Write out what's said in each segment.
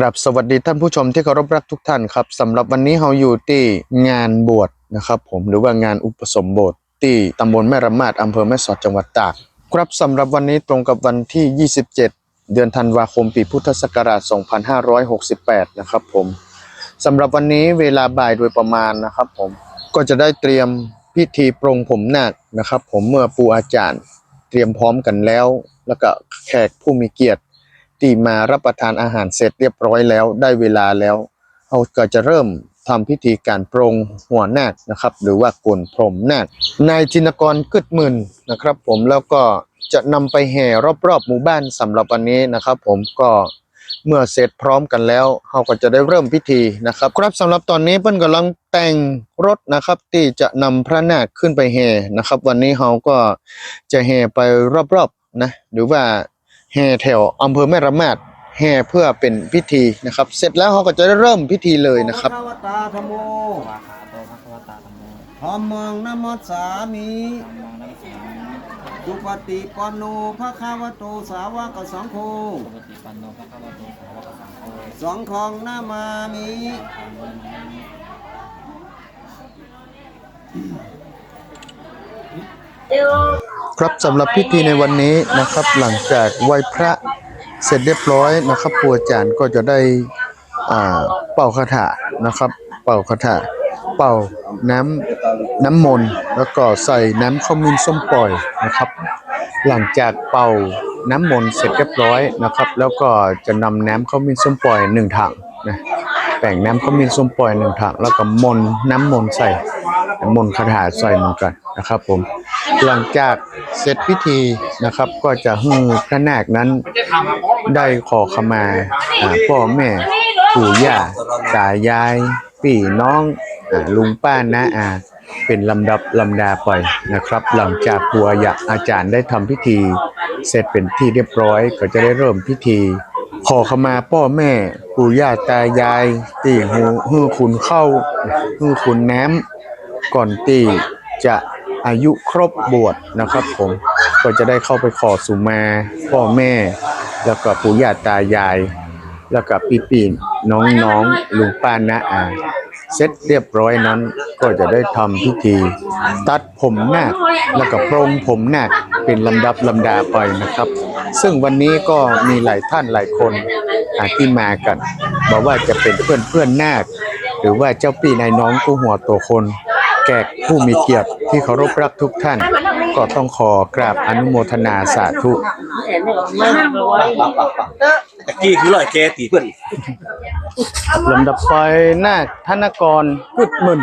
ครับสวัสดีท่านผู้ชมที่เคารพรักทุกท่านครับสำหรับวันนี้เราอยู่ที่งานบวชนะครับ ผมหรือว่างานอุปสมบทที่ตำบลแม่ระมาดอำเภอแม่สอดจังหวัดตากครับสำหรับวันนี้ตรงกับวันที่ 27 เดือนธันวาคมปีพุทธศักราช 2568 นะครับผมสำหรับวันนี้เวลาบ่ายโดยประมาณนะครับ ผมก็จะได้เตรียมพิธีปรงผมนาคนะครับ ผมเมื่อปูอาจารย์เตรียมพร้อมกันแล้ว แล้วก็แขกผู้มีเกียรติ ที่มารับประทานอาหารเสร็จเรียบร้อยแล้วได้เวลาแล้วเราก็จะเริ่มทำพิธีการปรงหัวนาคนะครับ หรือว่าโกนพรมนาคนายจินกรกึดมื่นนะครับ ผมแล้วก็จะนำไปแห่รอบๆหมู่บ้านสำหรับวันนี้นะครับ ผมก็เมื่อเสร็จพร้อมกันแล้วเราก็จะได้เริ่มพิธีนะครับ ครับสำหรับตอนนี้เพิ่นกำลังแต่งรถนะครับ ที่จะนำพระนาคขึ้นไปแห่นะครับ วันนี้เราก็จะแห่ไปรอบๆนะหรือว่า แห่แถวอำเภอแม่ระมาดแห่เพื่อเป็นพิธีนะครับ เสร็จแล้วเขาก็จะได้เริ่มพิธีเลยนะครับพระวตาธรรมโมวาขาโตภะคะวตาธัมโมธรรมังนัมมัสสามิธัมมังนัมสสามิสุปฏิปันโนภะคะวะโตสาวกสังโฆปกติปันโนภะคะวะโตสาวกสังโฆสังฆังนามามิธรรมังนามิ ครับสำหรับพิธีในวันนี้นะครับหลังจากไหว้พระเสร็จเรียบร้อยนะครับครูอาจารย์ก็จะได้อ่าเป่าคาถานะครับ เป่าคาถาเป่าน้ำน้ำมนต์แล้วก็ใส่น้ำข้าวมินส้มปล่อยนะครับ หลังจากเป่าน้ำมนต์เสร็จเรียบร้อยนะครับ แล้วก็จะนำน้ำข้าวมินส้มปล่อยหนึ่งถังนะแต่งน้ำข้าวมินส้มปล่อยหนึ่งถังแล้วก็มนต์น้ำมนต์ใส่มนต์คาถาใส่เหมือนกันนะครับผม หลังจากเสร็จพิธีนะครับ ก็จะให้พระนาคนั้นได้ขอขมาพ่อแม่ปู่ย่าตายายพี่น้องอลุงป้าน้าอาเป็นลำดับลำดาไปนะครับ หลังจากครูอาอาจารย์ได้ทำพิธี เสร็จเป็นที่เรียบร้อยก็จะได้เริ่มพิธี ขอขมาพ่อแม่ ปู่ย่าตายายตีหูฮือคุณเข้าฮือคุณน้ำก่อนตีจะ อายุครบบวชนะครับผมก็จะได้เข้าไปขอสุมา พ่อแม่ แล้วก็ปู่ย่าตายาย แล้วก็ปีปีน้องน้องๆลุงป้าน้าอาเสร็จเรียบร้อยนั้นก็จะได้ทำพิธี ตัดผมนาคแล้วก็โปรงผมนาคเป็นลำดับลำดาไปนะครับ ซึ่งวันนี้ก็มีหลายท่านหลายคนอาที่มากันบอกว่าจะเป็นเพื่อนเพื่อนนาคหรือว่าเจ้าปีนายน้องกู้หัวตัวคน แขกผู้มีเกียรติที่เคารพรักทุกท่าน ก็ต้องขอกราบอนุโมทนาสาธุ ตะกี้คือร้อยแกตีเพื่อนลำดับไปนาคธนกรกึดหมึน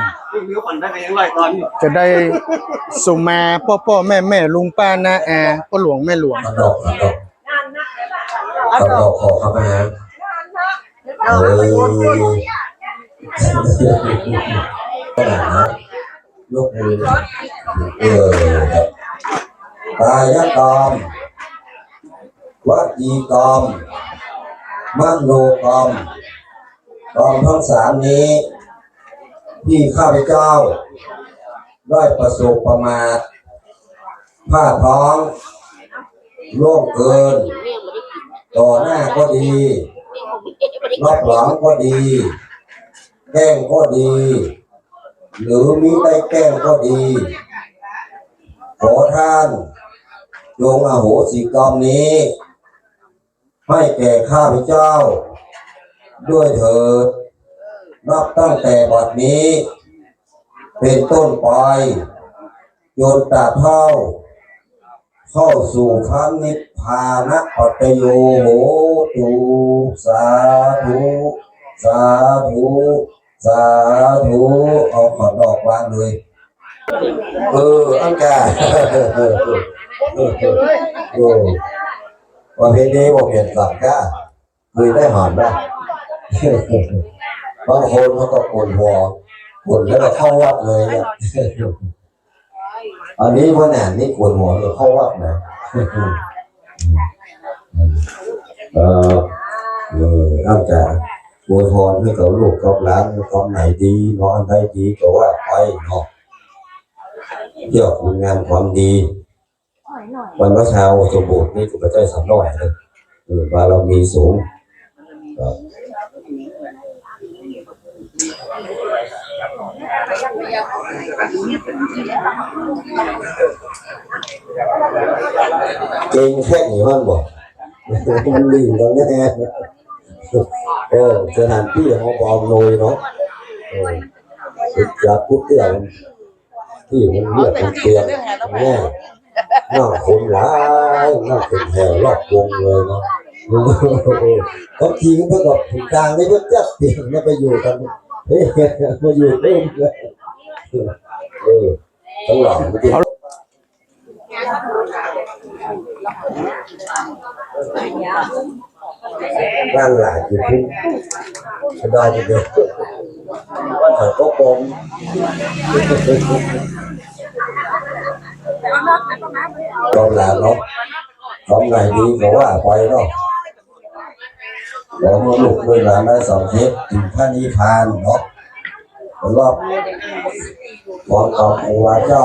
มีคนได้กันยังร้อยตอนอยู่จะได้สุมาพ่อพ่อแม่แม่ลุงป้าน้าอาพ่อหลวงแม่หลวงกระดกกระดกกระดกขอเข้ามาเออก็ได้นะ ยกมือนะเออกายกรรมวัจีกรรมมโนกรรมกรรมทั้งสามนี้ ที่ข้าพเจ้า ได้ประสบประมาทผ้าท้องโล่งเกิน ต่อหน้าก็ดีรอบหลังก็ดีแกล้งก็ดี หรือมิได้แกล้งก็ดี ขอท่านจงอโหสิกรรมนี้ ให้แก่ข้าพเจ้า ด้วยเถิดนับตั้งแต่บัดนี้ เป็นต้นไปจนตราบเท่า เข้าสู่พระนิพพานะปัตโยโหตุสาธุ สาธุ สาธุเอาขอดอกวางเลย เอออังกาเออเออเออเออประเพณีบอกเห็นหลักก้าเคยได้หอมได้บางคนเขาก็ปวดหัวปวดแล้วก็เข้าวัดเลยเนี่ยอันนี้ว่าแหนนี่ปวดหัวเลยเข้าวัดนะเออเอออาแต่ ปวดหัวให้กับลูกกับหลานกับไหนดีนอนได้ดีก็ว่าไปเนาะเกี่ยวกับงานความดีวันพระเช้าสมบูรณ์นี่ก็ไปได้สำน้อยเลยเออบารมีสูงครับเก่งแค่ไหนมันบอกมันลืมกันแน่ เออสถานที่ของบอมโนยเนาะเออติดจากพุทธเจ้าที่มันเรียกมันเตียงแน่หน้าคนหลายหน้าเป็นแถวรอบวงเลยเนาะบางทีก็เพื่อกับถึงกลางนี่เพื่อจะเปลี่ยนเนี่ไปอยู่กันเฮ้ยมาอยู่เพิ่มเลยเออทั้งหลังไม่ ได้างหลายอยู่ที่สบายทีเดียวแต่ก็คงตอนหลังเนาะตอนไหนดีก็ว่าไปเนาะขอให้ลูกด้วยหลานได้สองเทปถึงพระนิพพานเนาะรอบขอขอบครูว่าเจ้า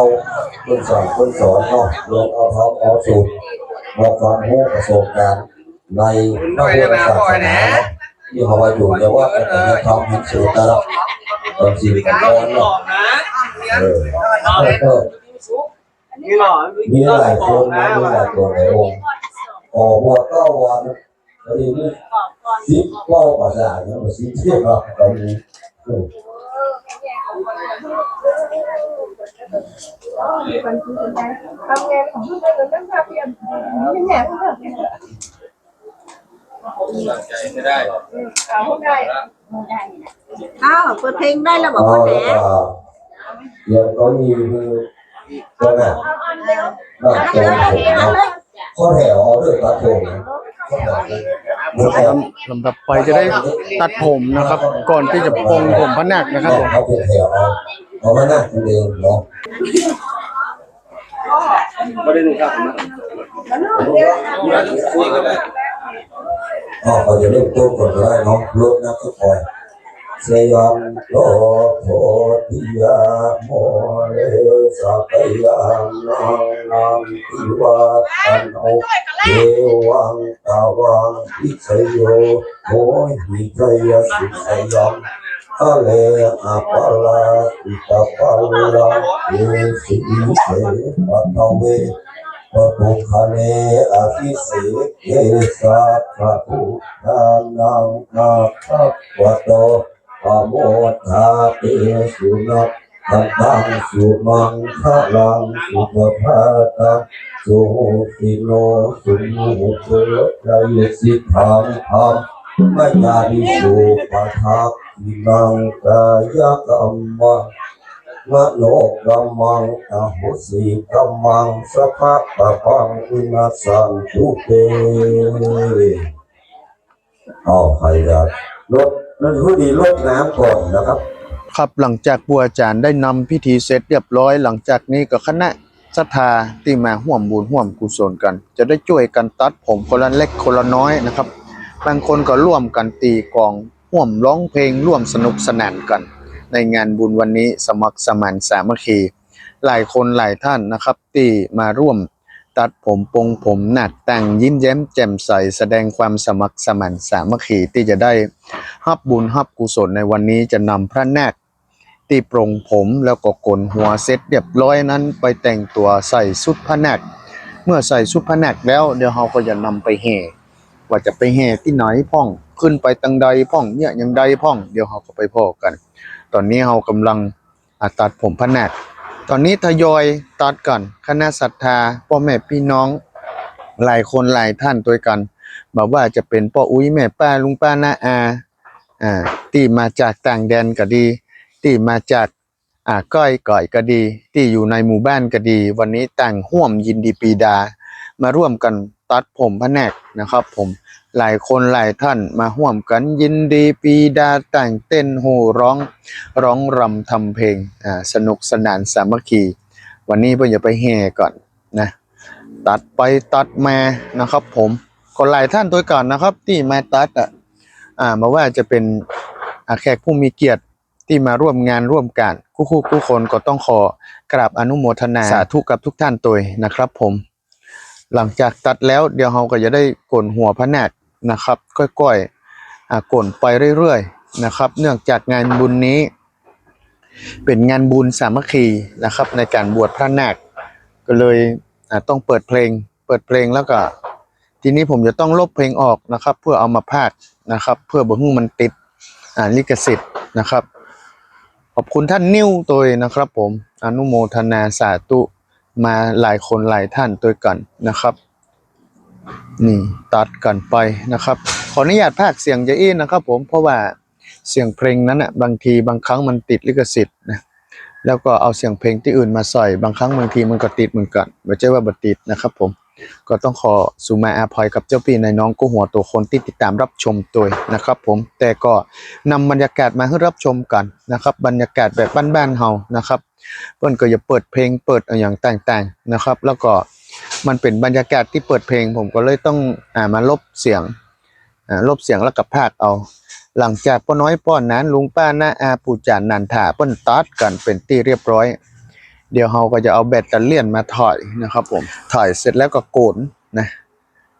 คุณสอนคุณสอนเนาะเรียนเอาท้องเอาสูตรมาความรู้ประสบการณ์ ในพระพุทธศาสนาที่เขาว่าอยู่แต่ว่าเป็นทองหินสูตรแล้วเป็นสิ่งเป็นก้อนเนาะเออเออนี่ห รอมีหลางกาษาเนี่ยมันสิบเที่ยวตอนนี้เออทำงานขายเราต้องทำเพียงไม่แหนผู้ชายเอาได้อ้าวเปิดเพลงได้แล้วบอกว่าแหนแล้วก็ยังมีคือตัวน่ะเอาอันเดียวน่าเนแถวเอาด้วยตัดผมนะข้อแถวเนี่ยลำลำดับไปจะได้ตัดผมนะครับ ก่อนที่จะปลงผมพระนาคนะครับผมเขาเป็นแถวเอาเอามาหน้าคุณเองเนาะไม่ได้ดูครับ อ๋อเขาจะเริ่มต้นก่อนก็ได้เนาะรถนักก็คอยเสยองโลโพธิยาโมเลสัพยังนังนังทิวาตันโอเทวังตาวังพิเศโยโมหิตยสิสยังอะเลอะปะลาติตาปะลาเยสิเสปัตเว ปตุคเนอภิเสกเกสัพพะพุทธานังนาควะโตปโมทาเตสุนัตตันตังสุมังคะลังสุปภาตังสุขิโนสุมุเตระยสิทธังธรรมไม่ยาดิสุปทักขินังกายกรรมัง มโนกรรมังอโหสิกรรมังสัพพะปะปังอุนัสันตุเตเอาใครจะลดนั่นผู้ดีลดน้ำก่อนนะครับ ครับหลังจากบัวอาจารย์ได้นำพิธีเสร็จเรียบร้อย หลังจากนี้ก็คณะศรัทธาที่มาห่วมบุญห่วมกุศลกัน จะได้ช่วยกันตัดผมคนละเล็กคนละน้อยนะครับ บางคนก็ร่วมกันตีกองห่วมร้องเพลงร่วมสนุกสนานกัน ในงานบุญวันนี้สมัครสมานสามัคคี หลายคนหลายท่านนะครับที่มาร่วมตัดผมปรงผมหนักแต่งยิ้มแย้มแจ่มใสแสดงความสมัครสมานสามัคคีที่จะได้ฮับบุญฮับกุศลในวันนี้จะนำพระนาคที่ปรงผมแล้วก็โกนหัวเสร็จเรียบร้อยนั้นไปแต่งตัวใส่ชุดพระนาคเมื่อใส่ชุดพระนาคแล้วเดี๋ยวเราก็จะนำไปแห่ว่าจะไปแห่ที่ไหนพ่อง ขึ้นไปตังใดพ่องเนี่ยยังใดพ่อง เดี๋ยวเราก็ไปพอกัน ตอนนี้เรากำลังตัดผมพระนาคตอนนี้ทยอยตัดกันคณะศรัทธาพ่อแม่พี่น้องหลายคนหลายท่านด้วยกันบอกว่าจะเป็นพ่ออุ้ยแม่ป้าลุงป้าน้าอาอ่าที่มาจากต่างแดนก็ดีที่มาจากอ่าก้อยก่อยก็ดี ที่อยู่ในหมู่บ้านก็ดี วันนี้ต่างห่วมยินดีปีดา มาร่วมกันตัดผมพระแนกนะครับ ผม หลายคนหลายท่านมาห่วมกันยินดีปีดาแต่งเต้นโห่ร้องร้องรำทำเพลงอ่าสนุกสนานสามัคคี วันนี้เพื่อจะไปแห่ก่อนนะตัดไปตัดมานะครับ ผมก็หลายท่านตัวก่อนนะครับ ที่มาตัดอะอ่ามาว่าจะเป็นแขกผู้มีเกียรติที่มาร่วมงานร่วมกันคู่คู่คู่คนก็ต้องขอกราบอนุโมทนาสาธุกับทุกท่านตัวนะครับ ผม หลังจากตัดแล้วเดี๋ยวเราก็จะได้โกนหัวพระนาค นะครับก้อยอ่ากลไปเรื่อยๆนะครับ เนื่องจากงานบุญนี้ เป็นงานบุญสามัคคีนะครับในการบวชพระนาคก็เลยต้องเปิดเพลง เปิดเพลงแล้วก็ทีนี้ผมจะต้องลบเพลงออกนะครับ เพื่อเอามาพากนะครับ เพื่อบ่ให้มันติดอ่าลิขสิทธิ์นะครับ ขอบคุณท่านนิ้วตัวนะครับผมอนุโมทนาสาธุมาหลายคนหลายท่านตัวกันนะครับ นี่ตัดกันไปนะครับ ขออนุญาตพากเสียงจะอี้นะครับ ผมเพราะว่าเสียงเพลงนั้นอะบางทีบางครั้งมันติดลิขสิทธิ์นะแล้วก็เอาเสียงเพลงที่อื่นมาใส่บางครั้งบางทีมันก็ติดเหมือนกันไม่ใช่ว่าบัติดนะครับ ผมก็ต้องขอสุมาอาภัยกับเจ้าพี่ในน้องกู้หัวตัวคนที่ติดตามรับชมตัวนะครับ ผมแต่ก็นำบรรยากาศมาให้รับชมกันนะครับ บรรยากาศแบบบ้านๆเฮานะครับเพิ่นก็อย่าเปิดเพลงเปิดอะไรอย่างต่างๆนะครับ แล้วก็ มันเป็นบรรยากาศที่เปิดเพลงผมก็เลยต้องอ่ามาลบเสียงอ่าลบเสียงแล้วก็พากเอา หลังจากป้าน้อยป้อนนั้นลุงป้าน้าอาปู่จานนันทาเปิ้นตัดกันเป็นที่เรียบร้อย เดี๋ยวเราก็จะเอาแบตเตอรี่มาถอยนะครับผมถอยเสร็จแล้วก็โกนนะ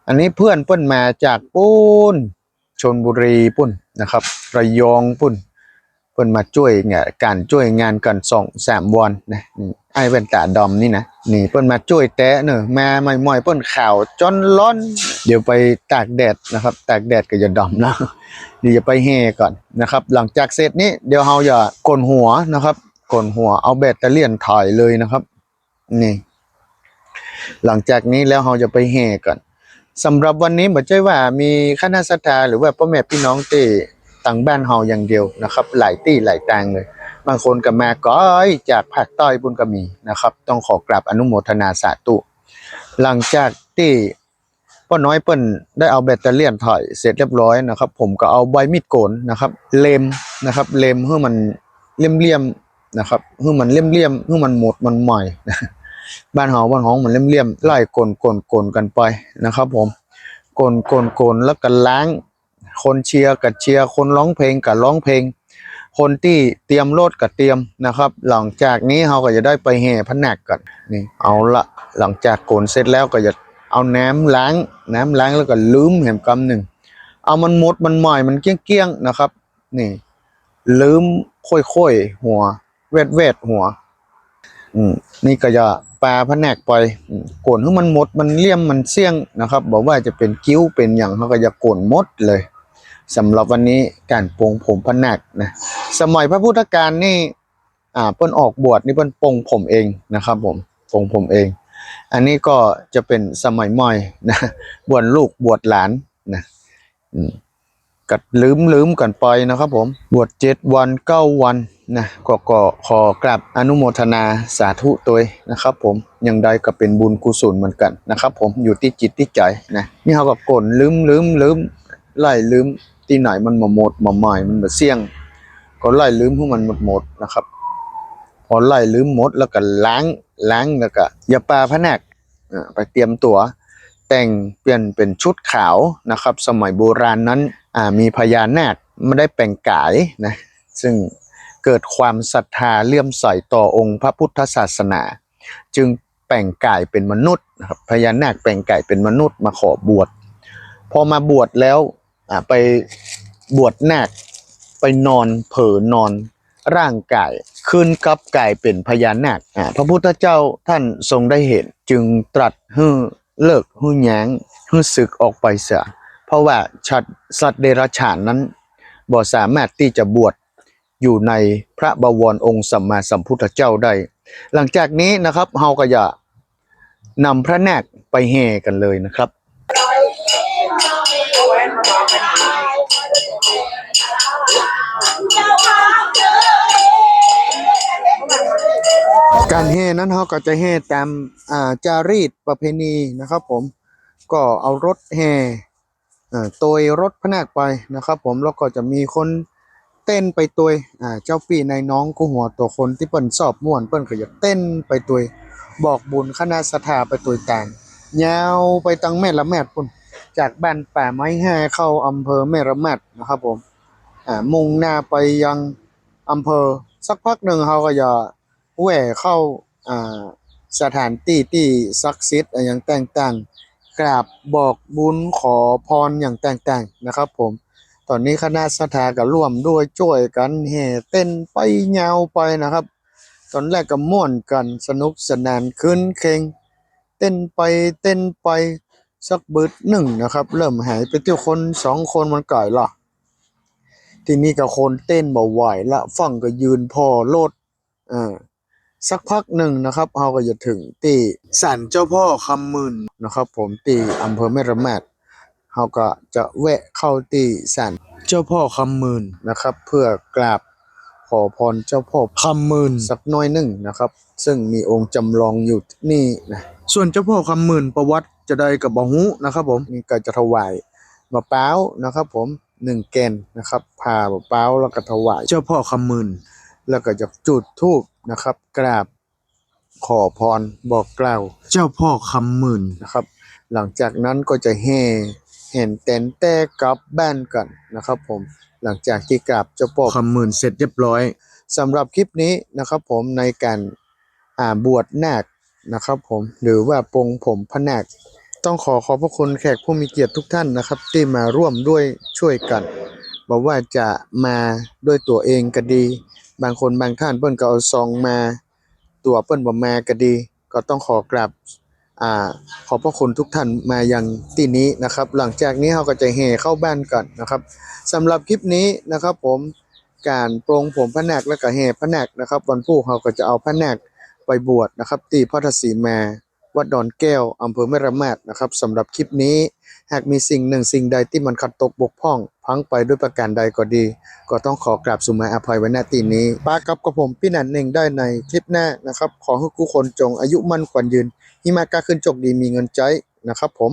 อันนี้เพื่อนเปิ้นมาจากปุ้นชนบุรีปุ้นนะครับ ระยองปุ้นเพิ่นมาช่วยเนี่ยการช่วยงานกันสองสามวันนะนี่ ไอ้แว่นตาดอมนี่นะนี่เพิ่นมาช่วยแตะเนอะมาใหม่ๆเพิ่นข่าวจนร้อน เดี๋ยวไปตากแดดนะครับ ตากแดดก็จะดอมแล้วเดี๋ยวจะไปแห่ก่อนนะครับ หลังจากเสร็จนี้เดี๋ยวเราจะกลหัวนะครับกลหัวเอาแบตเตอรี่ยนถ่ายเลยนะครับ นี่ หลังจากนี้แล้วเราจะไปแห่ก่อนสำหรับวันนี้บ่ใช่ว่ามีคณะศรัทธาหรือว่าพ่อแม่พี่น้องที่ต่างบ้านเฮาอย่างเดียวนะครับ หลายที่หลายต่างเลย บางคนก็มาก้อยจากภาคใต้บุญก็มีนะครับ ต้องขอกราบอนุโมทนาสาธุหลังจากที่ป้าน้อยเปิ้นได้เอาแบตเตอรี่ถอยเสร็จเรียบร้อยนะครับ ผมก็เอาใบมีดโกนนะครับ เลมนะครับเล็มให้มันเลี่ยมๆนะครับให้มันเลี่ยมๆให้มันหมดมันใหม่บ้านเฮาบ้านห้องมันเลี่ยมๆไล่กลนกลนกนกันไปนะครับ ผมโกลนกลนกนแล้วก็ล้าง คนเชียร์กับเชียร์คนร้องเพลงกับร้องเพลง คนที่เตรียมรถกับเตรียมนะครับ หลังจากนี้เราก็จะได้ไปแห่พนักกันนี่เอาละหลังจากโกนเสร็จแล้วก็จะเอาน้ำล้าง น้ำล้างแล้วก็ลืมแหมกำหนึ่งเอามันหมดมันหม่มันเกี้ยงๆนะครับ นี่ ลืมค่อยๆหัว เวดเวดหัว อืมนี่ก็จะปลาพะแนกไปโกนให้มันหมดมันเลี่ยมมันเสี่ยงนะครับ บอกว่าจะเป็นกิ้วเป็นอย่างเขาก็จะโกนหมดเลยสำหรับวันนี้การปรงผมพะแนกนะ สมัยพระพุทธการนี่อ่าเปิ้นออกบวชนี่เปิ้นปงผมเองนะครับผมปงผมเอง อันนี้ก็จะเป็นสมัยใหม่นะบวชลูกบวชหลานนะกัดลืมลืมกันไปนะครับผมบวชเจ็ดวันเก้าวันนะก็ก็ขอกราบอนุโมทนาสาธุตัวนะครับผมอย่างใดก็เป็นบุญกุศลเหมือนกันนะครับผมอยู่ที่จิตที่ใจนะนี่เขาก็กลลืมลืมลืมไล่ลืมที่ไหนมันมาหมดมาใหม่มันมาเสี่ยง ก็ไล่ลืมให้มันหมดหมดๆนะครับ พอไล่ลืมหมดแล้วก็ล้างล้างแล้วก็อย่าปลาพะนักไปเตรียมตัว แต่งเปลี่ยนเป็นชุดขาวนะครับ สมัยโบราณนั้นมีพญานาคไม่ได้แปลงกายนะซึ่งเกิดความศรัทธาเลื่อมใสต่อองค์พระพุทธศาสนา จึงแปลงกายเป็นมนุษย์นะครับพญานาคแปลงกายเป็นมนุษย์มาขอบวชพอมาบวชแล้วไปบวชนาค ไปนอนเผลอนอนร่างกายขึ้นกับกายเป็นพญานาคอ่าพระพุทธเจ้าท่านทรงได้เห็น จึงตรัสให้เลิกให้แย้งให้ศึกออกไปเสียเพราะว่าชัดสัตว์เดรัจฉานนั้นบ่สามารถที่จะบวชอยู่ในพระบวรองค์สัมมาสัมพุทธเจ้าได้ หลังจากนี้นะครับเฮาก็จะนำพระนาคไปแห่กันเลยนะครับ การแห่นั้นเขาก็จะแห่ตามอ่าจารีตประเพณีนะครับ ผมก็เอารถแห่อ่าโตยรถพระนาคไปนะครับ ผมแล้วก็จะมีคนเต้นไปตัวอ่าเจ้าปีในน้องกูหัวตัวคนที่เปิ้นสอบม่วนเปิ้นก็จะเต้นไปตัวบอกบุญคณะสถาไปตัวต่างยาวไปตังแม่ละแม่ปุ่นจากบ้านป่าไม้แห่เข้าอำเภอแม่ละแม่นะครับผมอ่ามุ่งหน้าไปยังอำเภอสักพักหนึ่งเขาก็จะ หวเข้าอ่าสถานที่ที่ศักดิ์สิทธิ์อย่างต่างๆกราบบอกบุญขอพรอย่างต่างๆนะครับผม ตอนนี้คณะสถาก็ร่วมด้วยช่วยกันแห่เต้นไปยาวไปนะครับ ตอนแรกก็ม่วนกันสนุกสนานคืนเคงเต้นไปเต้นไปสักบึดหนึ่งนะครับ เริ่มหายไปเที่ยวคนสองคนมันก่อยละทีนี้ก็คนเต้นบ่ไหวละฝั่งก็ยืนพอโลดอ่า สักพักหนึ่งนะครับเราก็จะถึงตีศาลเจ้าพ่อคำมื่นนะครับผมตีอำเภอแม่ระแมดเราก็จะแวะเข้าตีศาลเจ้าพ่อคำมื่นนะครับ เพื่อกราบขอพรเจ้าพ่อคำมื่นสักน้อยหนึ่งนะครับ ซึ่งมีองค์จำลองอยู่นี่นะส่วนเจ้าพ่อคำมื่นประวัติจะได้กับบะฮูนะครับ ผมนี่ก็จะถวายมะพร้าวนะครับ ผมหนึ่งแกนนะครับผ่ามะพร้าวแล้วก็ถวายเจ้าพ่อคำมื่น แล้วก็จะจุดธูปนะครับ กราบขอพรบอกกล่าว เจ้าพ่อคำหมื่นนะครับ หลังจากนั้นก็จะแห่เห็นเต็นแต่กลับบ้านกันนะครับผมหลังจากที่กราบเจ้าพ่อคำหมื่นเสร็จเรียบร้อยสำหรับคลิปนี้นะครับผมในการอ่าบวชนาคนะครับผมหรือว่าปลงผมพระนาคต้องขอขอบพระคุณแขกผู้มีเกียรติทุกท่านนะครับ ที่มาร่วมด้วยช่วยกันบอกว่าจะมาด้วยตัวเองก็ดี บางคนบางท่านเปิ้นก็เอาซองมา ตัวเปิ้นบ่มาก็ดี ก็ต้องขอกราบอ่าขอบพระคุณทุกท่านมาอยังที่นี้นะครับ หลังจากนี้เราก็จะแห่เข้าบ้านกันนะครับสำหรับคลิปนี้นะครับ ผมการปรงผมพระนาคและก็แห่พระนาคนะครับ วันพรุ่งเราก็จะเอาพระนาคไปบวชนะครับที่พระทศีมาวัดดอนแก้วอำเภอแม่ระมาดนะครับสำหรับคลิปนี้ หากมีสิ่งหนึ่งสิ่งใดที่มันขัดตกบกพร่อง พังไปด้วยประการใดก็ดี ก็ต้องขอกราบสุมาอภัยไว้ณที่นี้ปากับกับผมพี่นันเองได้ในคลิปหน้านะครับ ขอให้กู้คนจงอายุมั่นขวัญยืนหิมากาขึ้นจกดีมีเงินใจนะครับผม